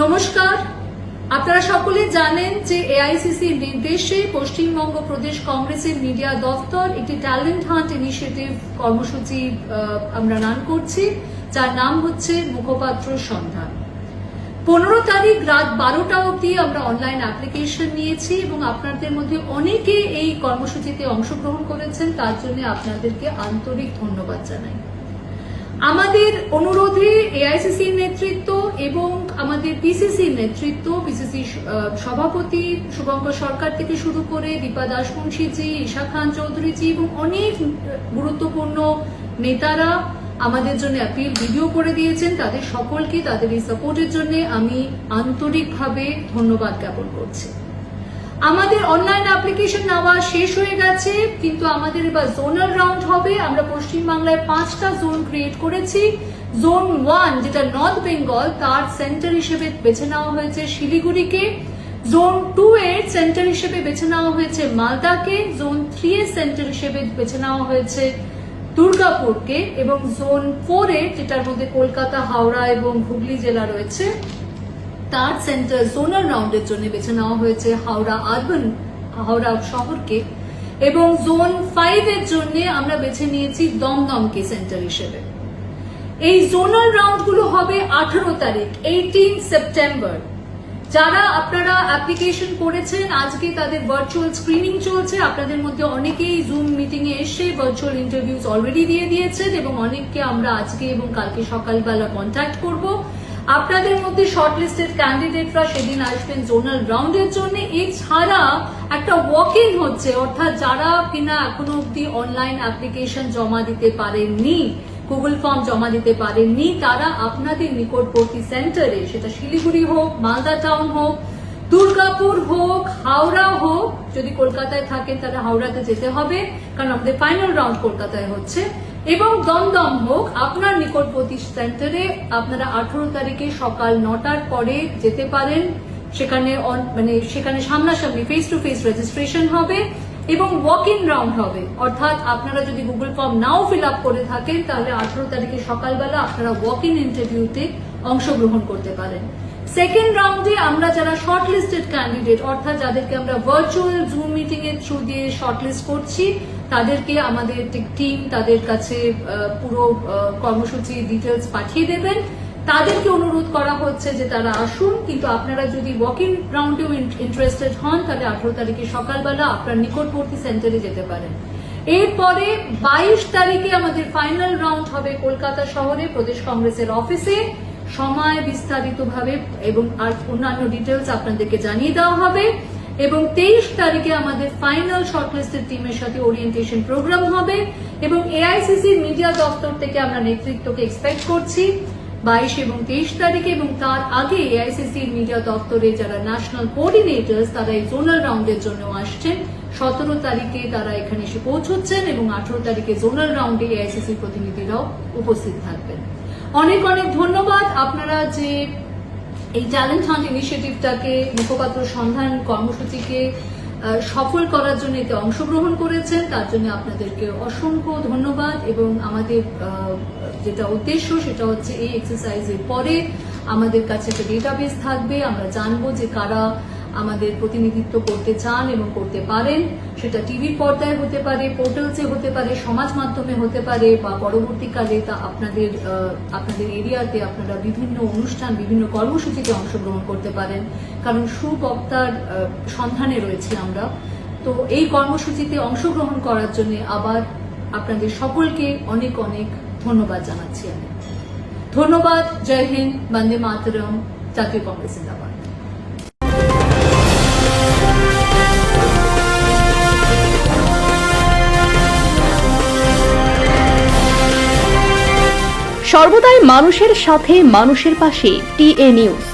নমস্কার। আপনারা সকলে জানেন যে এআইসিসির নির্দেশে পশ্চিমবঙ্গ প্রদেশ কংগ্রেসের মিডিয়া দফতর একটি ট্যালেন্ট হান্ট ইনিশিয়েটিভ কর্মসূচি আমরা রান করছি, যার নাম হচ্ছে মুখপাত্র সন্ধান। পনেরো তারিখ রাত বারোটা অবধি আমরা অনলাইন অ্যাপ্লিকেশন নিয়েছি এবং আপনাদের মধ্যে অনেকে এই কর্মসূচিতে অংশগ্রহণ করেছেন, তার জন্য আপনাদেরকে আন্তরিক ধন্যবাদ জানাই। আমাদের অনুরোধে এআইসিসি নেতৃত্ব এবং আমাদের পিসিসি নেতৃত্ব পিসিসি সভাপতি শুভঙ্কর সরকার থেকে শুরু করে দীপা দাসমুন্সিজি ঈশা খান চৌধুরীজি এবং অনেক গুরুত্বপূর্ণ নেতারা আমাদের জন্য অ্যাপিল ভিডিও করে দিয়েছেন। তাদের সকলকে তাদের এই সাপোর্টের জন্য আমি আন্তরিকভাবে ধন্যবাদ জ্ঞাপন করছি। আমাদের অনলাইন অ্যাপ্লিকেশন নেওয়া শেষ হয়ে গেছে, কিন্তু আমাদের এবার জোনাল রাউন্ড হবে। আমরা পশ্চিমবাংলায় পাঁচটা জোন ক্রিয়েট করেছি। জোন ওয়ান যেটা নর্থ বেঙ্গল তার সেন্টার হিসেবে বেছে নেওয়া হয়েছে শিলিগুড়িকে। জোন টু এর সেন্টার হিসেবে বেছে নেওয়া হয়েছে মালদাকে। জোন থ্রি এর সেন্টার হিসেবে বেছে নেওয়া হয়েছে দুর্গাপুরকে। এবং জোন ফোর এর, যেটার মধ্যে কলকাতা, হাওড়া এবং হুগলি জেলা রয়েছে তার সেন্টার জোনাল রাউন্ডের জন্য বেছে নেওয়া হয়েছে হাওড়া আরবান, হাওড়া শহরকে। এবং জোন ফাইভ এর জন্য আমরা বেছে নিয়েছি দমদমকে সেন্টার হিসেবে। এই জোনাল রাউন্ডগুলো হবে আঠারো তারিখ এইটিন সেপ্টেম্বর। যারা আপনারা অ্যাপ্লিকেশন করেছেন, আজকে তাদের ভার্চুয়াল স্ক্রিনিং চলছে। আপনাদের মধ্যে অনেকেই জুম মিটিং এ এসে ভার্চুয়াল ইন্টারভিউজ অলরেডি দিয়ে দিয়েছেন এবং অনেককে আমরা আজকে এবং কালকে সকালবেলা কন্ট্যাক্ট করব। আপনাদের মধ্যে শর্ট লিস্টেড ক্যান্ডিডেটরা সেদিন আসবেন জোনাল রাউন্ডের জন্য। এছাড়া একটা ওয়াক ইন হচ্ছে, অর্থাৎ যারা কিনা এখনও অব্দি অনলাইন অ্যাপ্লিকেশন জমা দিতে পারেননি গুগল ফর্ম জমা দিতে পারেননি, তারা আপনাদের নিকটবর্তী সেন্টারে সেটা শিলিগুড়ি হোক, মালদা টাউন হোক, দুর্গাপুর হোক, হাওড়া হোক, যদি কলকাতায় থাকেন তাহলে হাওড়াতে যেতে হবে, কারণ আমাদের ফাইনাল রাউন্ড কলকাতায় হচ্ছে। এবং দমদম হোক, আপনার নিকটবর্তী সেন্টারে আপনারা আঠারো তারিখে সকাল নটার পরে যেতে পারেন। সেখানে মানে সেখানে সামনাসামনি ফেস টু ফেস রেজিস্ট্রেশন হবে এবং ওয়াক ইন রাউন্ড হবে। অর্থাৎ আপনারা যদি Google form now fill up করে থাকেন, তাহলে আঠারো তারিখে সকালবেলা আপনারা ওয়াক ইন ইন্টারভিউতে অংশগ্রহণ করতে পারেন। সেকেন্ড রাউন্ডে আমরা যারা শর্ট লিস্টেড ক্যান্ডিডেট অর্থাৎ যাদেরকে আমরা ভার্চুয়াল জুম মিটিং এর থ্রু দিয়ে শর্ট লিস্ট করছি, তাদেরকে আমাদের টিম তাদের কাছে পুরো কর্মসূচি ডিটেলস পাঠিয়ে দেবেন। তাদেরকে অনুরোধ করা হচ্ছে যে তারা আসুন, কিন্তু আপনারা যদি ওয়াকিং রাউন্ডেও ইন্টারেস্টেড হন, তাহলে আঠারো তারিখে সকালবেলা আপনার নিকটবর্তী সেন্টারে যেতে পারেন। এরপরে বাইশ তারিখে আমাদের ফাইনাল রাউন্ড হবে কলকাতা শহরে, প্রদেশ কংগ্রেসের অফিসে সময় বিস্তারিতভাবে এবং আর অন্যান্য ডিটেলস আপনাদেরকে জানিয়ে দেওয়া হবে। এবং তেইশ তারিখে আমাদের ফাইনাল শর্টলিস্টেড টিমের সাথে ওরিয়েন্টেশন প্রোগ্রাম হবে এবং এআইসিসি মিডিয়া দপ্তর থেকে আমরা নেতৃত্বকে এক্সপেক্ট করছি বাইশ এবং তেইশ তারিখে এবং তার আগে এআইসিসি মিডিয়া দপ্তরে যারা ন্যাশনাল কোঅর্ডিনেটর্স তারা এই জোনাল রাউন্ডের জন্য আসছেন। সতেরো তারিখে তারা এখানে এসে পৌঁছচ্ছেন এবং আঠারো তারিখে জোনাল রাউন্ডে এআইসিসি প্রতিনিধিরাও উপস্থিত থাকবেন। অনেক অনেক ধন্যবাদ। আপনারা যে এই ট্যালেন্ট হান্ট ইনিশিয়েটিভটাকে মুখপাত্র সন্ধান কর্মসূচিকে সফল করার জন্য এতে অংশগ্রহণ করেছেন, তার জন্য আপনাদেরকে অসংখ্য ধন্যবাদ এবং আমাদের যেটা উদ্দেশ্য সেটা হচ্ছে এই এক্সারসাইজের পরে আমাদের কাছে একটা ডেটাবেস থাকবে। আমরা জানব যে কারা আমাদের প্রতিনিধিত্ব করতে চান এবং করতে পারেন। সেটা টিভির পর্দায় হতে পারে, পোর্টালসে হতে পারে, সমাজ মাধ্যমে হতে পারে বা পরবর্তীকালে তা আপনাদের আপনাদের এরিয়াতে আপনারা বিভিন্ন অনুষ্ঠান, বিভিন্ন কর্মসূচিতে অংশগ্রহণ করতে পারেন। কারণ সুবক্তার সন্ধানে রয়েছে আমরা। তো এই কর্মসূচিতে অংশগ্রহণ করার জন্য আবার আপনাদের সকলকে অনেক অনেক ধন্যবাদ জানাচ্ছি আমি। ধন্যবাদ, জয় হিন্দ, বন্দে মাতরম, জাতীয় কংগ্রেস, জিন্দাবাদ। সর্বদাই মানুষের সাথে মানুষের পাশে টিএ নিউজ।